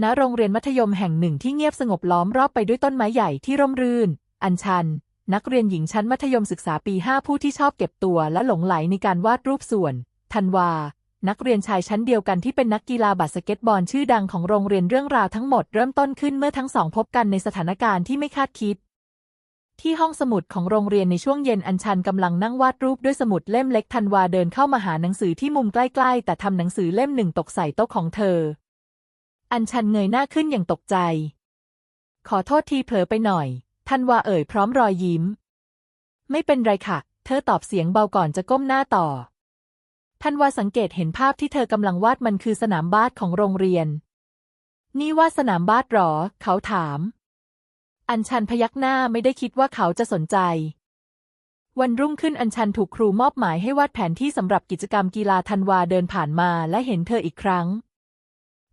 ณโรงเรียนมัธยมแห่งหนึ่งที่เงียบสงบล้อมรอบไปด้วยต้นไม้ใหญ่ที่ร่มรื่น อัญชัน นักเรียนหญิงชั้นมัธยมศึกษาปี 5 ผู้ที่ชอบเก็บตัวและหลงไหลในการวาดรูปส่วน ธันวา นักเรียนชายชั้นเดียวกันที่เป็นนักกีฬาบาสเกตบอลชื่อดังของโรงเรียนเรื่องราวทั้งหมดเริ่มต้นขึ้นเมื่อทั้งสองพบกันในสถานการณ์ที่ไม่คาดคิด ที่ห้องสมุดของโรงเรียนในช่วงเย็นอัญชันกำลังนั่งวาดรูปด้วยสมุดเล่มเล็กธันวาเดินเข้ามาหาหนังสือที่มุมใกล้ๆ แต่ทำหนังสือเล่มหนึ่งตกใส่โต๊ะของเธอ อัญชันเงยหน้าขึ้นอย่างตกใจ ขอโทษทีเผลอไปหน่อยธันวาเอ่ยพร้อมรอยยิ้ม ไม่เป็นไรค่ะ เธอตอบเสียงเบาก่อนจะก้มหน้าต่อธันวาสังเกตเห็นภาพที่เธอกำลังวาดมันคือสนามบาสของโรงเรียน นี่วาดสนามบาสหรอ เขาถาม อัญชันพยักหน้าไม่ได้คิดว่าเขาจะสนใจวันรุ่งขึ้นอัญชันถูกครูมอบหมายให้วาดแผนที่สำหรับกิจกรรมกีฬาธันวาเดินผ่านมาและเห็นเธออีกครั้ง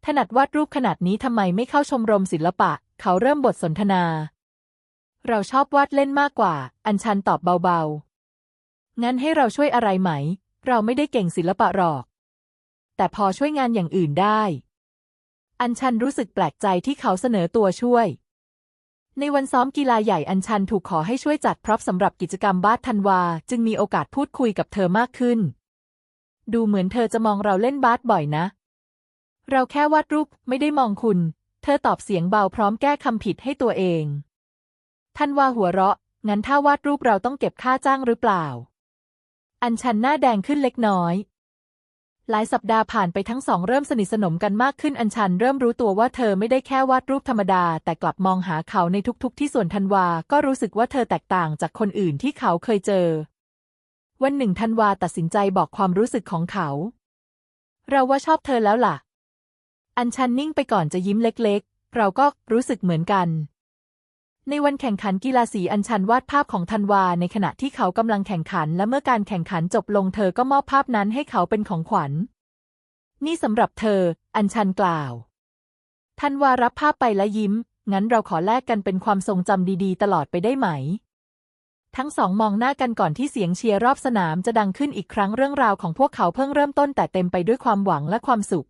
ถนัดวาดรูปขนาดนี้ทำไมไม่เข้าชมรมศิลปะ เขาเริ่มบทสนทนา เราชอบวาดเล่นมากกว่า อัญชันตอบเบาๆ งั้นให้เราช่วยอะไรไหม เราไม่ได้เก่งศิลปะหรอก แต่พอช่วยงานอย่างอื่นได้ อัญชันรู้สึกแปลกใจที่เขาเสนอตัวช่วย ในวันซ้อมกีฬาใหญ่อัญชันถูกขอให้ช่วยจัดพร็อพสำหรับกิจกรรมบาสธันวา จึงมีโอกาสพูดคุยกับเธอมากขึ้น ดูเหมือนเธอจะมองเราเล่นบาสบ่อยนะ เราแค่วาดรูปไม่ได้มองคุณ เธอตอบเสียงเบาพร้อมแก้คำผิดให้ตัวเองธันวาหัวเราะ งั้นถ้าวาดรูปเราต้องเก็บค่าจ้างหรือเปล่า อัญชันหน้าแดงขึ้นเล็กน้อย หลายสัปดาห์ผ่านไปทั้งสองเริ่มสนิทสนมกันมากขึ้นอัญชันเริ่มรู้ตัวว่าเธอไม่ได้แค่วาดรูปธรรมดา แต่กลับมองหาเขาในทุกๆ ที่ส่วนธันวา ก็รู้สึกว่าเธอแตกต่างจากคนอื่นที่เขาเคยเจอ วันหนึ่งธันวาตัดสินใจบอกความรู้สึกของเขา เราว่าชอบเธอแล้วล่ะ อัญชันนิ่งไปก่อนจะยิ้มเล็กๆ เราก็รู้สึกเหมือนกัน ในวันแข่งขันกีฬาสีอัญชันวาดภาพของธันวา ในขณะที่เขากำลังแข่งขัน และเมื่อการแข่งขันจบลงเธอก็มอบภาพนั้นให้เขาเป็นของขวัญ นี่สำหรับเธอ อัญชันกล่าวธันวารับภาพไปและยิ้ม งั้นเราขอแลกกันเป็นความทรงจำดีๆ ตลอดไปได้ไหม ทั้งสองมองหน้ากันก่อนที่เสียงเชียร์รอบสนามจะดังขึ้นอีกครั้งเรื่องราวของพวกเขาเพิ่งเริ่มต้นแต่เต็มไปด้วยความหวังและความสุข